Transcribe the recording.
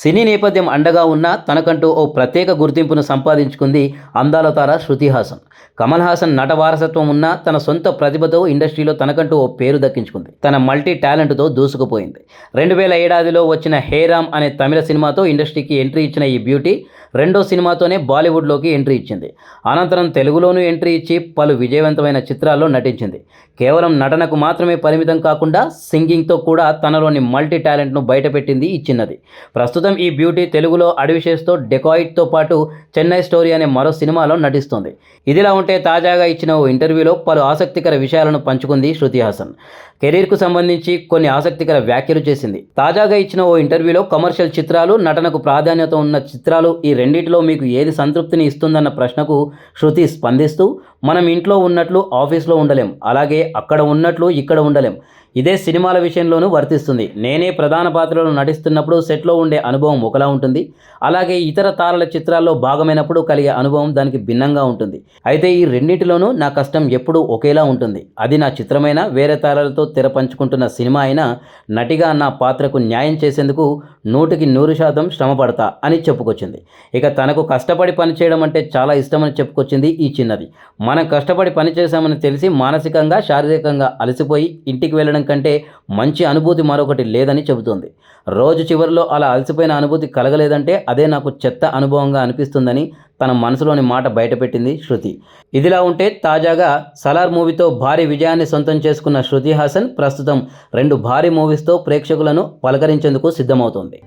సినీ నేపథ్యం అండగా ఉన్న తనకంటూ ఓ ప్రత్యేక గుర్తింపును సంపాదించుకుంది అందాల తార శృతి హాసన్. కమల్ హాసన్ నట వారసత్వం ఉన్న తన సొంత ప్రతిభతో ఇండస్ట్రీలో తనకంటూ ఓ పేరు దక్కించుకుంది. తన మల్టీ టాలెంట్తో దూసుకుపోయింది. రెండు వేల ఏడాదిలో వచ్చిన హేరామ్ అనే తమిళ సినిమాతో ఇండస్ట్రీకి ఎంట్రీ ఇచ్చిన ఈ బ్యూటీ రెండో సినిమాతోనే బాలీవుడ్లోకి ఎంట్రీ ఇచ్చింది. అనంతరం తెలుగులోనూ ఎంట్రీ ఇచ్చి పలు విజయవంతమైన చిత్రాల్లో నటించింది. కేవలం నటనకు మాత్రమే పరిమితం కాకుండా సింగింగ్తో కూడా తనలోని మల్టీ టాలెంట్ను బయటపెట్టింది ఈ చిన్నది. ప్రస్తుతం ఈ బ్యూటీ తెలుగులో అడివిషేస్తో డెకాయిట్తో పాటు చెన్నై స్టోరీ అనే మరో సినిమాలో నటిస్తుంది. ఇదిలా ఉంటే తాజాగా ఇచ్చిన ఓ ఇంటర్వ్యూలో పలు ఆసక్తికర విషయాలను పంచుకుంది శృతి హాసన్. కెరీర్కు సంబంధించి కొన్ని ఆసక్తికర వ్యాఖ్యలు చేసింది. తాజాగా ఇచ్చిన ఓ ఇంటర్వ్యూలో కమర్షియల్ చిత్రాలు నటనకు ప్రాధాన్యత ఉన్న చిత్రాలు ఈ రెండింటిలో మీకు ఏది సంతృప్తిని ఇస్తుందన్న ప్రశ్నకు శృతి స్పందిస్తూ మనం ఇంట్లో ఉన్నట్లు ఆఫీస్లో ఉండలేం అలాగే అక్కడ ఉన్నట్లు ఇక్కడ ఉండలేం ఇదే సినిమాల విషయంలోనూ వర్తిస్తుంది. నేనే ప్రధాన పాత్రలో నటిస్తున్నప్పుడు సెట్లో ఉండే అనుభవం ఒకలా ఉంటుంది. అలాగే ఇతర తారల చిత్రాల్లో భాగమైనప్పుడు కలిగే అనుభవం దానికి భిన్నంగా ఉంటుంది. అయితే ఈ రెండింటిలోనూ నా కష్టం ఎప్పుడూ ఒకేలా ఉంటుంది. అది నా చిత్రమైన వేరే తారలతో తెర పంచుకుంటున్న సినిమా అయినా నటిగా నా పాత్రకు న్యాయం చేసేందుకు నూటికి నూరు శాతం శ్రమ పడతా అని చెప్పుకొచ్చింది. ఇక తనకు కష్టపడి పనిచేయడం అంటే చాలా ఇష్టమని చెప్పుకొచ్చింది ఈ చిన్నది. మనం కష్టపడి పనిచేశామని తెలిసి మానసికంగా శారీరకంగా అలసిపోయి ఇంటికి వెళ్ళడం కంటే మంచి అనుభూతి మరొకటి లేదని చెబుతోంది. రోజు చివరిలో అలా అలసిపోయిన అనుభూతి కలగలేదంటే అదే నాకు చెత్త అనుభవంగా అనిపిస్తుందని తన మనసులోని మాట బయటపెట్టింది శృతి. ఇదిలా ఉంటే తాజాగా సలార్ మూవీతో భారీ విజయాన్ని సొంతం చేసుకున్న శృతి హాసన్ ప్రస్తుతం రెండు భారీ మూవీస్తో ప్రేక్షకులను పలకరించేందుకు సిద్ధమవుతోంది.